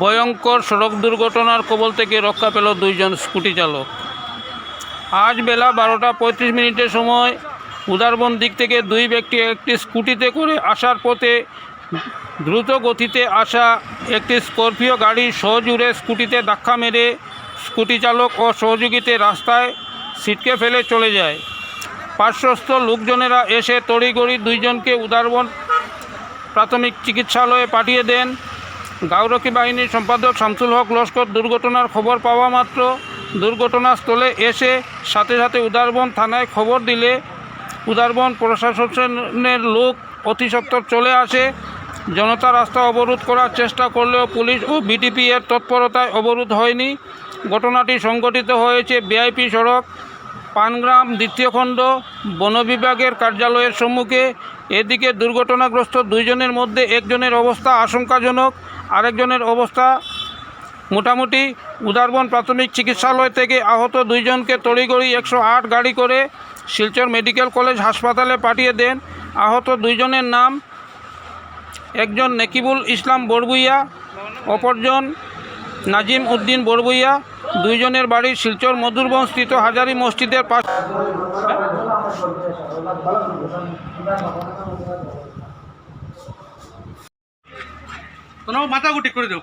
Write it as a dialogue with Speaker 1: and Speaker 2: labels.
Speaker 1: ভয়ঙ্কর সড়ক দুর্ঘটনার কবল থেকে রক্ষা পেল দুইজন স্কুটি চালক। আজ বেলা বারোটা পঁয়ত্রিশ মিনিটের সময় উদারবন দিক থেকে দুই ব্যক্তি একটি স্কুটিতে করে আসার পথে দ্রুত গতিতে আসা একটি স্করপিও গাড়ি সজুড়ে স্কুটিতে ধাক্কা মেরে স্কুটি চালক ও সহযোগীতে রাস্তায় ছিটকে ফেলে চলে যায়। পার্শ্বস্থ লোকজনেরা এসে তড়িগড়ি দুইজনকে উদারবন প্রাথমিক চিকিৎসালয়ে পাঠিয়ে দেন। গাউরক্ষী বাহিনীর সম্পাদক শামসুল হক লস্কর দুর্ঘটনার খবর পাওয়া মাত্র। দুর্ঘটনাস্থলে এসে সাথে সাথে উদারবন থানায় খবর দিলে উদারবন প্রশাসনের লোক অতি সত্বর চলে আসে। জনতা রাস্তা অবরোধ করার চেষ্টা করলেও পুলিশ ও বিডিপি এর তৎপরতায় অবরোধ হয়নি। ঘটনাটি সংঘটিত হয়েছে বিআইপি সড়ক পানগ্রাম দ্বিতীয় খণ্ড বন বিভাগের কার্যালয়ের সম্মুখে। এদিকে দুর্ঘটনাগ্রস্ত দুইজনের মধ্যে একজনের অবস্থা আশঙ্কাজনক, আরেকজনের অবস্থা মোটামুটি উদারবন প্রাথমিক চিকিৎসালয় থেকে আহত দুইজনকে তড়িগড়ি একশো আট গাড়ি করে শিলচর মেডিকেল কলেজ হাসপাতালে পাঠিয়ে দেন। আহত দুইজনের নাম একজন নেকিবুল ইসলাম বড়বুইয়া, অপরজন নাজিম উদ্দিন বরবইয়া, দুইজনের বাড়ি শিলচর মধুরবন স্থিত হাজারি মসজিদের পাশ
Speaker 2: মাথা গুটি করে দেও।